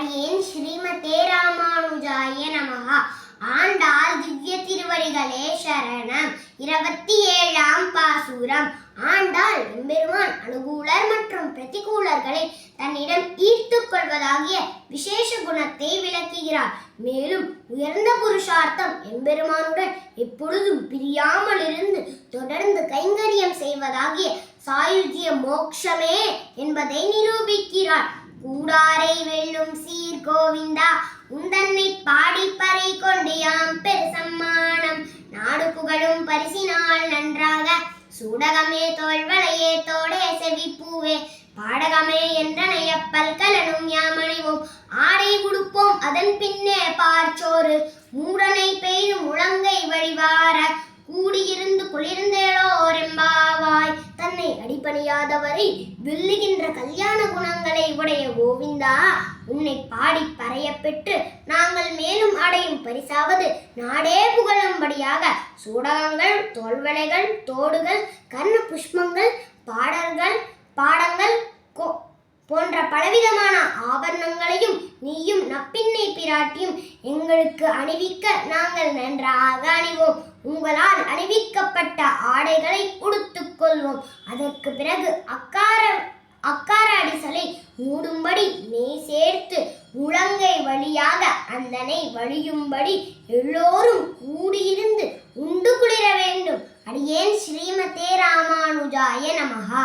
அடியேன் ஸ்ரீமதே ராமானுஜாய நமகா ஆண்டாள் திவ்ய திருவடிகளே சரணம். இருபத்தி ஏழாம் பாசுரம். ஆண்டாள் எம்பெருமான் அனுகூலர் மற்றும் பிரதிகூலர்களை தன்னிடம் ஈர்த்துக் கொள்வதாகிய விசேஷ குணத்தை விளக்குகிறார். மேலும் உயர்ந்த புருஷார்த்தம் எம்பெருமானுடன் எப்பொழுதும் பிரியாமல் இருந்து தொடர்ந்து கைங்கரியம் செய்வதாகிய சாயுஜ்ய மோக்ஷமே என்பதை நிரூபிக்கிறார். கூடாரை வெல்லும் சீர் கோவிந்தா உந்தன்னை பாடி பறை கொண்டு யாம் பெரு சம்மானம் நாடு புகழும் பரிசினால் நன்றாக சூடகமே தோல்வளையே தோடே செவிப்பூவே. பாடகமே என்றனைய பல்கலனும் யாமணிவோம். ஆடை உடுப்போம் அதன் பின்னே பார்ச்சோறு. மூடனை பெய்யும் முழங்கை வழிவ அடிபணியாதவரை வில்லுகின்ற கல்யாண குணங்களை உடைய கோவிந்தா உன்னை பாடி பறைய பெற்று நாங்கள் மேலும் அடையும் பரிசாவது நாடே புகழும்படியாக சூடகங்கள் தோல்வளைகள் தோடுகள் கர்ண புஷ்பங்கள் பாடல்கள் பாடங்கள் கோ- போன்ற பலவிதமான ஆபரணங்களையும் நீயும் நப்பின்னை பிராட்டியும் எங்களுக்கு அணிவிக்க நாங்கள் நன்றாக அணிவோம். உங்களால் அணிவிக்கப்பட்ட ஆடைகளை உடுத்துக் கொள்வோம். அதற்கு பிறகு அக்கார அக்கார அடிசலை மூடும்படி நெய் சேர்த்து உலங்கை வழியாக அந்தனை வழியும்படி எல்லோரும் கூடியிருந்து உண்டு குளிர வேண்டும். அடியேன் ஸ்ரீமதே ராமானுஜாய நமகா